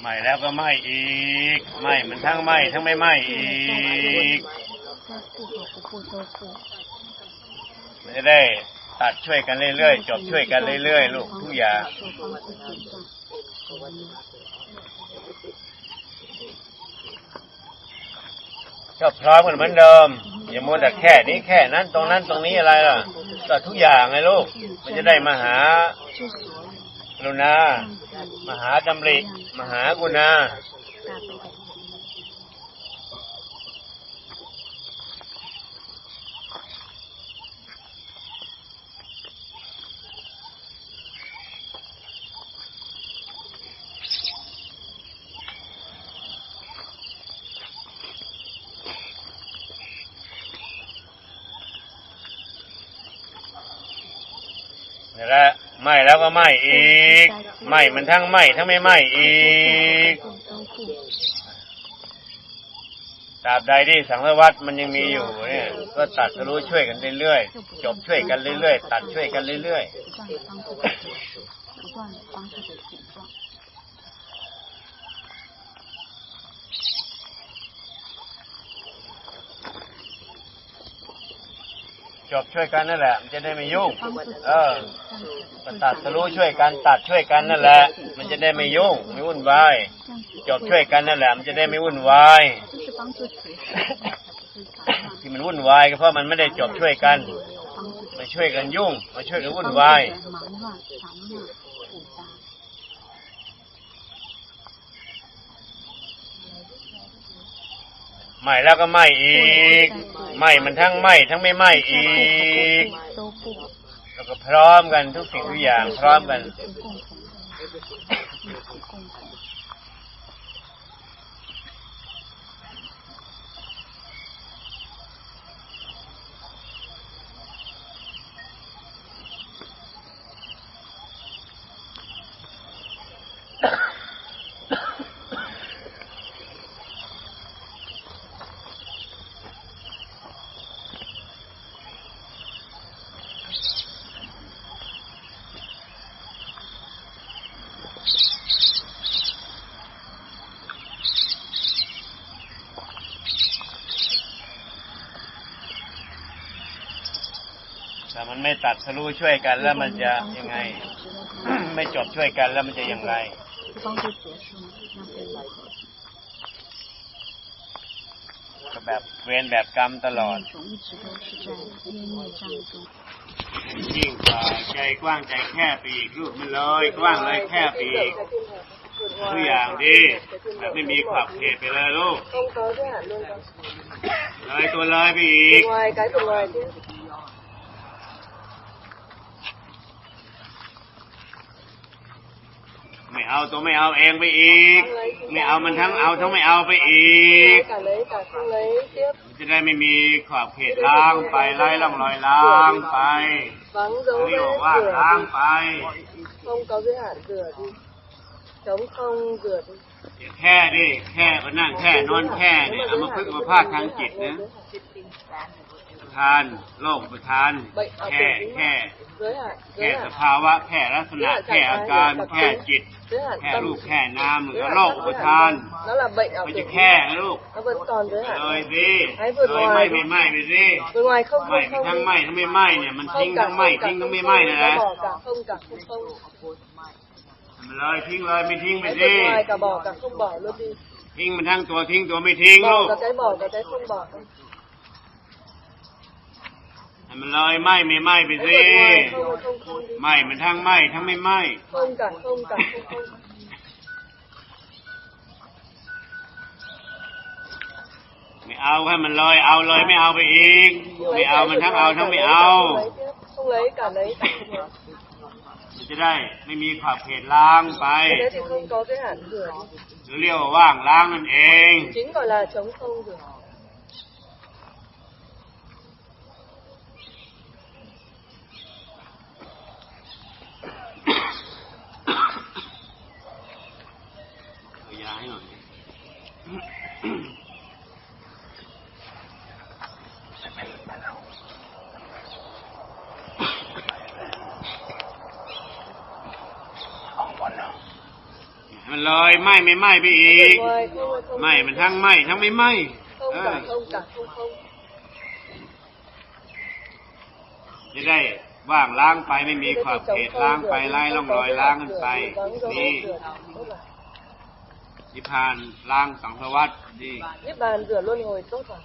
ไหม้แล้วก็ไหม้อีกไหม้มันทั้งไหม้ทั้งไม่ไหม้อีกไม่ได้ตัดช่วยกันเรื่อยๆจบช่วยกันเรื่อยๆลูกทุกอย่างก็พร้อมกันเหมือนเดิมอย่ามัวแต่แค่นี้แค่นั้นตรงนั้นตรงนี้อะไรล่ะก็ทุกอย่างไงลูกมันจะได้มาหา รุณา มหาดำริ มหากุณา ไหม้อีกไหม้มันทั้งไหม้ทั้งไม่ไหม้อีกตราบใดที่สังฆวัตรมันยังมีอยู่เนี่ยก็ตัดสรู้ช่วยกันเรื่อยๆจบช่วยกันเรื่อยๆตัดช่วยกันเรื่อยๆ จบช่วยกันนั่นแหละ มันจะได้ไม่ยุ่ง เออตัดทะลุช่วยกันตัดช่วยกันนั่นแหละ มันจะได้ไม่ยุ่งไม่วุ่นวายจบช่วยกันนั่นแหละ มันจะได้ไม่วุ่นวายที่มันวุ่นวายก็เพราะมันไม่ได้จบช่วยกันมาช่วยกันยุ่งมาช่วยกันวุ่นวาย ไหม้แล้วก็ไหม้อีกไหม้มันทั้งไหม้ทั้งไม่ไหม้อีก都不แล้วก็พร้อมกันทุกสิ่งทุกอย่างพร้อมกัน ถ้ามันไม่ตัดสรู้ช่วยกันแล้วมันจะยังไง ไม่จบช่วยกันแล้วมันจะอย่างไรแบบเวนแบบกรรมตลอดยิ่งกว่าใจกว้างใจแคบปอีกรูปมันเลยกว้างเลยแคบปอีกตัวอย่างดีแบบไม่มีขอบเขตไปเลยลูกเลยตัวเลยไปอีก เอาตัวไม่เอาเองไปอีก ไม่เอามันทั้งเอาทั้งไม่เอาไปอีก cả lấy cả không lấy tiếp จะได้ไม่มีขอบเขตล้างไปไล่ล่องรอยล้างไป vắng dấu เรียก vết ว่า rửa ล้าง đi ไป không có giới hạn rửa đi chống không rửa đi แค่ดิแค่ก็นั่งแค่นอนแค่เนี่ยเอามาพึ่งมาพาดทางจิตนะประทานโลกประทาน แค่แค่ giới hạn แค่ giới ส hạn ภาวะแค่ลักษณะแค่อาการแค่จิต giới hạn แค่ tâm รูปแค่นามหรือ giới โล hạn ก tâm ประ giới ทาน hạn tâm. nó là bệnh ảo มัน tưởng จะแค่นะลูก nó vẫn còn giới เล hạn ยสิให้เปิดเลยไว้ไม่ไม่ไม่ไปสิ bên ngoài không ไม่ không ทั้ง không ไม่ทั้งไม่ไม่เนี่ยมันทิ้ง không ทั้ cả งไม่ không cả ทิ้งทั้ง không ไม่ không ไม่นะนะ nó bỏ cả không cả không không มันเลยทิ้งเลยไม่ทิ้งไป hãy สิ vượt ngoài cả bỏ cả không bỏ luôn đi ทิ้งมันทั้งตัวทิ้งตัวไม่ทิ้งลู bỏ ก cả cái bỏ cả cái không bỏ ให้ มันลอยไหมไม่ไหมไปสิไหมมันทั้งไหมทั้งไม่ไหมต้มก่นต้มก่นไม่เอาให้มันลอยเอาเลยไม่เอาไปอีกไม่เอามันทั้งเอาทั้งไม่เอาต้องเลยก่นเลยจะได้ไม่มีขอบเขตล้างไปเรียกว่าว่างล้างนั่นเองจริงก่อนะชงทง ยาให้หน่อยดิให้มันเลยไหม้ไม่ไหม้ไปอีก ngoài không ơi, không ไหม้มันทั้งไหม้ทั้งไม่ไหม้ không เออ cả không cả không không จะได้ว่างล้างไปไม่มีขอบเขตล้างไปไล่ล่องรอยล้างกันไป นี่ นิพพานล้างสังสารวัตดี Niết bàn rửa luân hồi tốt rồi.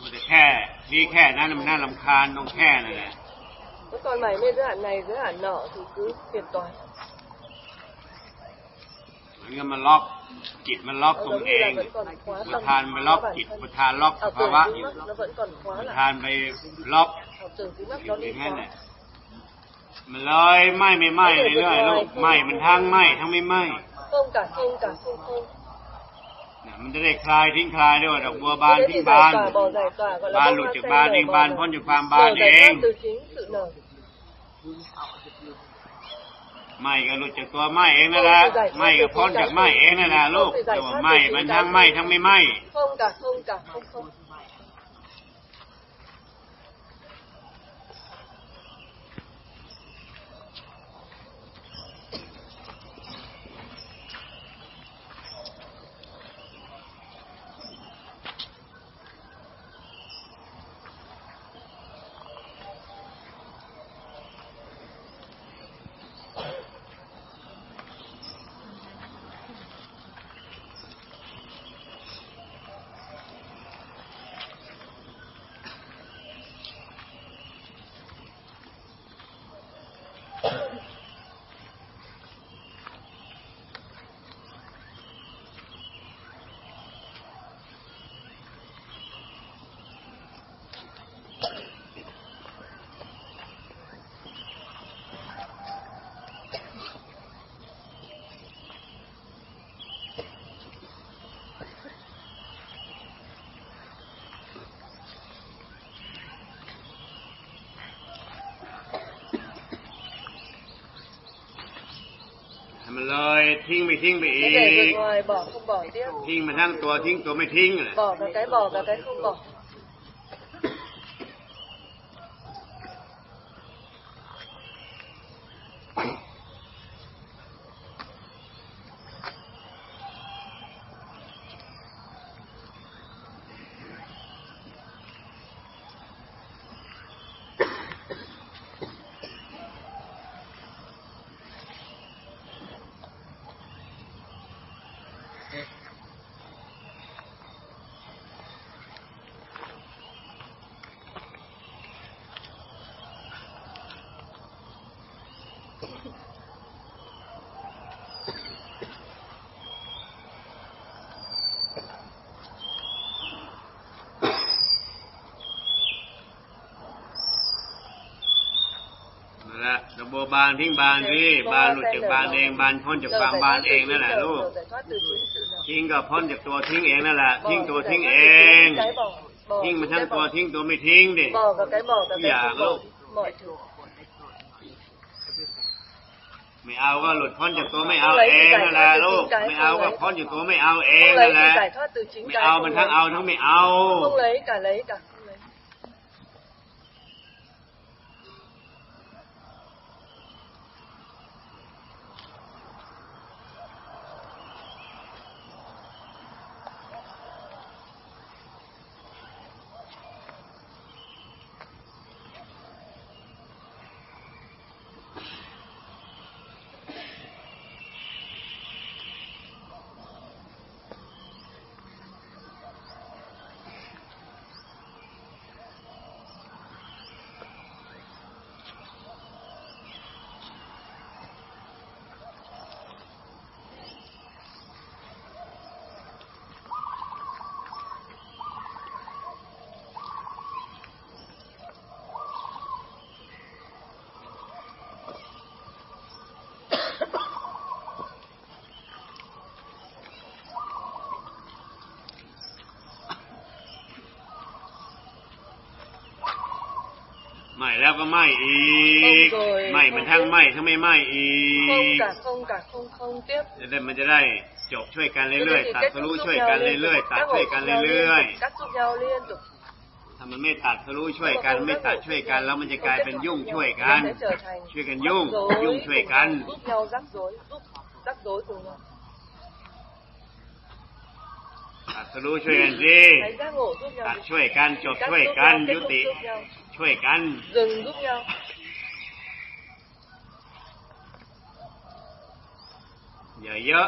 มันจะแค่นี่แค่นั้นมันน่ารำคาญตรงแค่นั่นแหละ Thế còn mày mê giới hạn này, giới hạn nọ thì cứ phiền toái. มันก็มันล็อกจิตมันล็อกต Nó รง giống เอ như là ง vẫn còn khóa ประ tâm ธานไปล็อก bản จิต thân. ประธานล็อกส Ảo ภา tưởng วะ dính อยู่ mắc nó vẫn còn khóa ประ lại. ธานไปล็อก Ảo tưởng dính mắc อ nó ยู่อ đi ย่างนั้น khóa. แหละ มันเลยไหม้ไม่ไหม้เรื่อยๆลูกไหม้มันทั้งไหม้ทั้งไม่ไหม้ Không cả không cả không không. เนี่ยมันจะได้คลายทิ้งคลายด้วยดอกบัวบาน Thế ทิ้ thì งบาน giải tỏa, bỏ giải tỏa gọi là บาน bông หลุด hoa จาก sen บาน nở เอง màu บาน nở. พ้นจากความบาน Nở เอ giải ง thoát từ chính sự nở. ไหม้ก็หลุดจากตัวไหม้เองนั่นแหละไหม้ก็พ้นจากไหม้เองนั่นแหละลูกแต่ว่าไหม้มันทั้งไหม้ทั้งไม่ไหม้ Không cả không cả không không. ให้มัน เลยทิ้งไม่ทิ้งไปอี Thế để ก vượt ngoài bỏ không bỏ tiếp. ทิ้งมันทั้งตัวทิ้งตัวไม่ทิ้งเลย Bỏ cả cái bỏ cả cái không bỏ. ดอกบัวบานทิ้งบานสิบานหลุดจากบานเองบานพ้นจากความบานเองนั่นแหละลูกทิ้งก็พ้นจากตัวทิ้งเองนั่นแหละทิ้งตัวทิ้งเองทิ้งมันทั้งตัวทิ้งตัวไม่ทิ้งดิ Bỏ cả cái bỏ cả cái Dạ, không bỏ. lúc. Mọi thứ. ไม่เอาก็หลุดพ้นจากตัวไม่เอาเองนั่นแหละลูกไม่เอาก็พ้นจากตัวไม่เอาเองนั่นแหละไม่เอามันทั้งเอาทั้งไม่เอา แล้วก็ไหม่อีกโอ้ยไหม่มันทั้งไหม่ทั้งไม่ไหม่อี Không ก cả không cả không không tiếp. จะได้มันจะได้จบช่วยกัน Thế เรื่อย thì ๆตัด kết ทะ thúc ลุ giúp ช่วย nhau กัน liên เรื่อย tục, ๆตัด cắt ช่วย ổ กัน giúp nhau เรื่อย liên tục, cắt giúp nhau liên tục. ๆทามันไม่ตัดทะลุช่วยกัน ไม่ตัดช่วยกัน แล้วมันจะกลายเป็นยุ่งช่วยกัน sẽ trở thành ช่วยกันยุ่ง rối ยุ่งช่วยกัน giúp nhau rắc rối giúp rắc rối cùng nhau ตัดทะลุช่วยกันสิ hãy giác ngộ giúp ตั nhau ดช่วยกันจบ cắt ช่วย giúp กัน nhau kết ยุ thúc ติ giúp nhau ช่วยกัน dừng giúp nhau อย่าเยอะ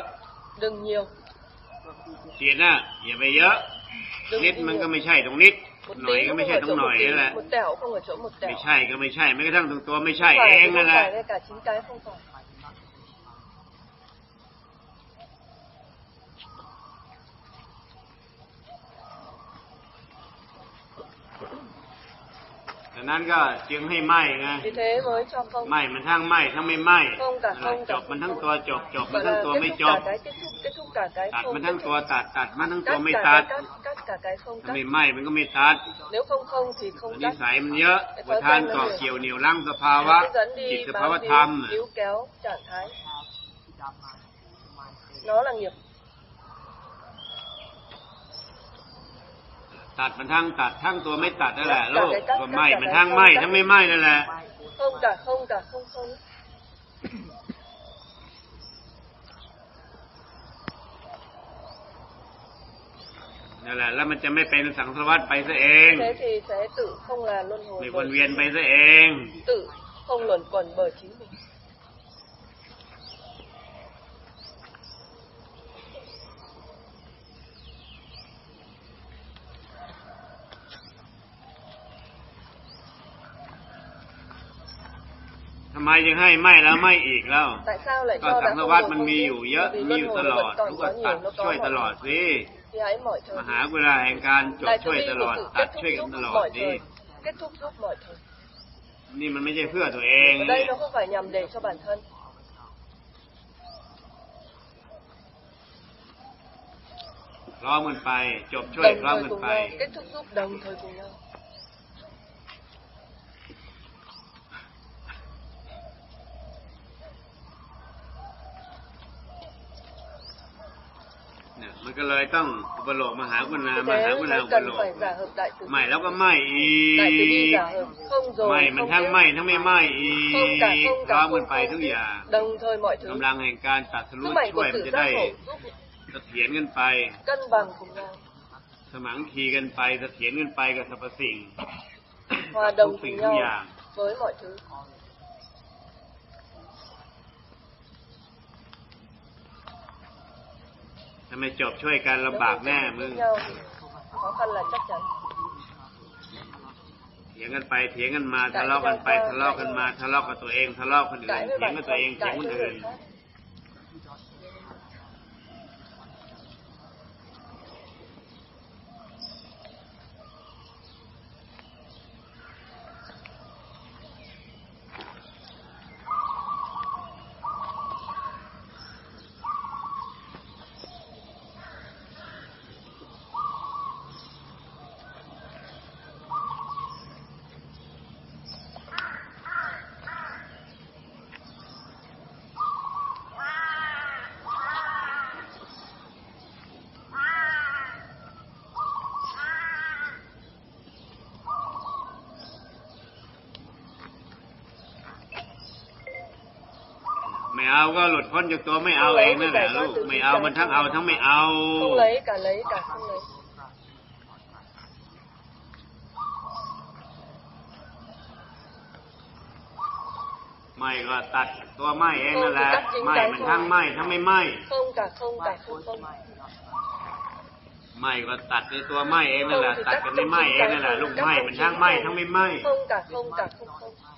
đừng nhiều เสียนะอย่าไปเยอะ đừng นิด đi มันก็ nhiều. ไม่ใช่ตรงนิด một หน่อย tí ก็ không ไม่ใช่ ở ตร chỗ งหน่ một อย tí นั่นแหละ một tẻo không ở chỗ một ไม่ tẻo ใช่ก็ไม่ใช่แม้กระทั่งตรงตัวไม่ใช่ Không เอ phải ง thì นั่น không แหละ phải ngay cả chính cái không phải นั้นก็จึงให้ไหม้ไง vì thế mới cho không ไหม้มันทั้งไหม้ทั้งไม่ไหม้ không cả นั่นแหละ không จ cả บมันทั้งตัวจบจบมัน gọi ทั้ง là ตัว kết ไม่ thúc จ cả บ cái kết thúc kết thúc cả cái ตัด không มัน kết ทั้ง thúc ตัวตัดตัดมันทั้งตัว cắt ไม่ cả ตัด cái cắt cắt cả cái không ถ้า cắt ไม่ไหม้มันก็ไม่ตัด nếu không không thì không นิ cắt สัยมันเยอะประทานเกาะเกี่ยวเหนียวรั้งสภาวะ nó sẽ dẫn จิต đi สภาวะ bám ธรรม víu níu kéo trạng thái nó là nghiệp ตัดมันทั้งตัดทั้งตัวไม่ตัดนั่นแหละลูกตัวไหม้มันทั้งไหม้ทั้งไม่ไหม้นั่นแหละ không cả không cả không không นั่นแหละแล้วมันจะไม่เป็นสังสารวัฏไปซะเอง thế thì sẽ tự không là luân ไม่ hồi วน bởi เวียนไปซะเอง tự không luẩn quẩn bởi chính mình ทำไมยังให้ไหม้แล้วไหม้อีกแล้ว tại sao lại ก็ cho สั đã งสาร không วัฏ dùng มัน không มี biết? อยู่เยอะ Bởi vì มีอยู่ luân ต hồi ล nó อด vẫn ทุก còn คน có ตัด nhiều nó ช่วย có ตลอ mọi ดสิ thì hãy mọi thời มหาเวลาแห่งการจบ đại ช่วย từ bi ตลอ của ด sự ตัด kết ช่วย thúc กัน giúp ตลอด mọi ดิ thời kết thúc giúp mọi thời นี่มันไม่ใช่เพื่อตัวเอง ở đây nó không phải nhằm để cho bản thân พร้อมกันไป จบช่วย đồng พร้อม thời กัน cùng ไป nhau kết thúc giúp đồng thời cùng nhau เนี่ยมัน ก็เลยต้องอุปโลกมหากุณา vì มหา thế กุณา mới อุป cần โลก phải giả hợp đại từ ไหม้แล้วก็ไหม้อี đại từ bi ก giả hợp không ไหม้ rồi มัน không ทั้ง tiếp ไหม้ทั้งไม่ไหม้อี không cả ก không พร้อ cả มกัน không ไป không ทุก tiếp อย่าง đồng thời mọi thứ กำลังแห่งการตัดทะลุ sức mạnh ช่วย của มัน sự จะ giác ได้ ngộ giúp เสถียรกันไป cân bằng cùng nhau สมังคีกันไปเสถียรกันไปกับสรรพสิ่ง hòa ทุก đồng สิ่ง cùng ทุก nhau อย่าง với mọi thứ ถ้าไม่จบช่วยกันลำบากแน่มึง nhau thì khó khăn là chắc chắn เถียงกันไปเถียงกันมาทะเลาะกันไปทะเลาะกันมาทะเลาะกับตัวเองทะเลาะคนอื่น cãi với เถียง bản กับตัวเอง thân เถียง cãi คน với อื่น người khác ไม่เอาก็หลุดพ้นจากตัวไม่เอาเองนั่นแหละลูกไม่เอามันทั้งเอาทั้งไม่เอา không lấy cả lấy cả không lấy ไม่ก็ตัดตัวไหม้เองนั่นแหละไหม้มันทั้งไหม้ทั้งไม่ไหม้ không cả không cả không không ไม้ก็ตัดในตัวไหม้เองนั่นแหละตัดกันไม่ไหม้เองนั่นแหละลูกไหม้มันทั้งไหม้ทั้งไม่ไม้ không cả không cả không không Dạ.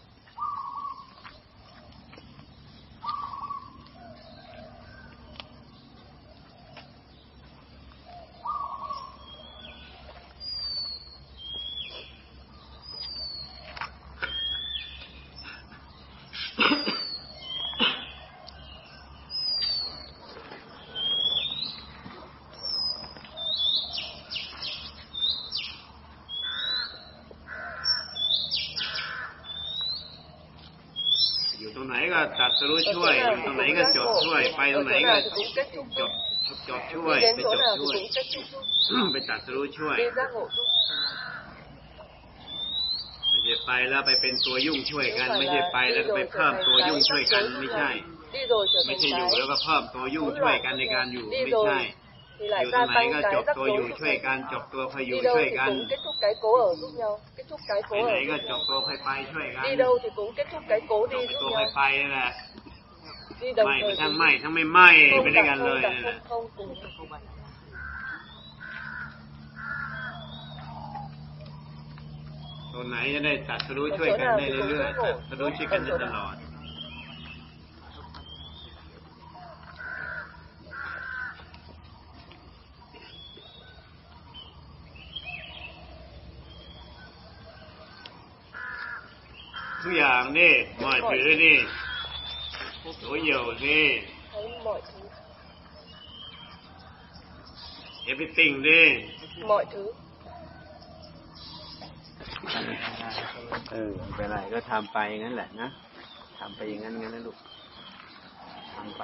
อยู่ตรงไหนก็ตัด สรู้ช่วย อยู่ตรงไหนก็จบช่วย ไปตรงไหนก็จ giúp บจบช่วยไปจบช่วย ไปตัดสรู้ช่วย đi giác ngộ giúp ไปแล้วไปเป็นตัวยุ่งช่วยกัน ไม่ใช่ไปแล้วไปเพิ่มตัวยุ่งช่วยกันไม่ใช่ ไม่ใช่อยู่แล้วก็เพิ่มตัวยุ่งช่วยกันในการอยู่ไม่ใช่อยู่ตรงไหนก็จบตัวอยู่ช่วยกันจบตัวคอยอยู่ đi đâu ช่วยกัน thúc cái cố ở giúp nhau kết thúc cái ไป cố ไหน ở ก็จบตัวคอยไปช่วยกัน đi đâu thì cũng kết thúc cái cố จ đi บ giúp ตัวคอย nhau ไปนั่นแหละ đi đồng ไม่ thời ทั้ง thì ไม่ทั้งไม่ไหม้ไป không ด้วย gặp กันเล không ย gặp นั่นแหละ không không cùng ตัวไหนจะได้ตัดสรู้ช่วยกันได้เรื่อยๆตัดสรู้ช่วยกันได้ตลอด ทุกอย่างนี่หมายถือนี่ตัวเหี่ยวนี่ thấy mọi thứ everything นี่ mọi thứ เออไม่เป็นไรก็ทำไปอย่างนั้นแหละนะทำไปอย่างนั้นงั้นนะลูกทำไป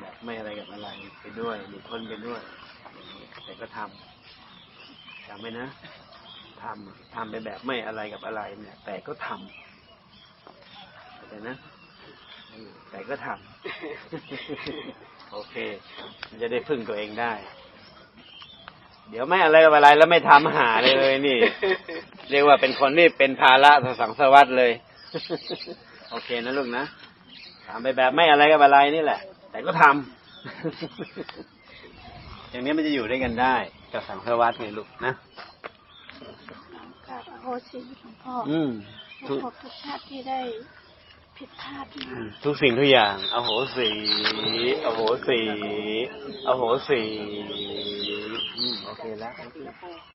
แบบไม่อะไรกับอะไรไปด้วยหลุดพ้นไปด้วยแต่ก็ทำจำไว้นะทำทำไปแบบไม่อะไรกับอะไรเนี่ย แต่ก็ทำ เข้าใจนะเออแต่ก็ทำโอเคมันจะได้พึ่งตัวเองได้ เดี๋ยวไม่อะไรกับอะไรแล้วไม่ทำหาเลยเลยนี่ เรียกว่าเป็นคนที่เป็นภาระต่อสังสารวัตเลย โอเคนะลูกนะทำไปแบบไม่อะไรกับอะไรนี่แหละ แต่ก็ทำอย่างนี้มันจะอยู่ด้วยกันได้ กับสังสารวัตไงลูกนะกราบอโหสิหลวงพ่ออืมทุทุกกภพทุกชาติที่ได้ ผิดพลาดทุกสิ่งทุกอย่างอโหสีอโหสีอโหสีอืมโอเคแล้ว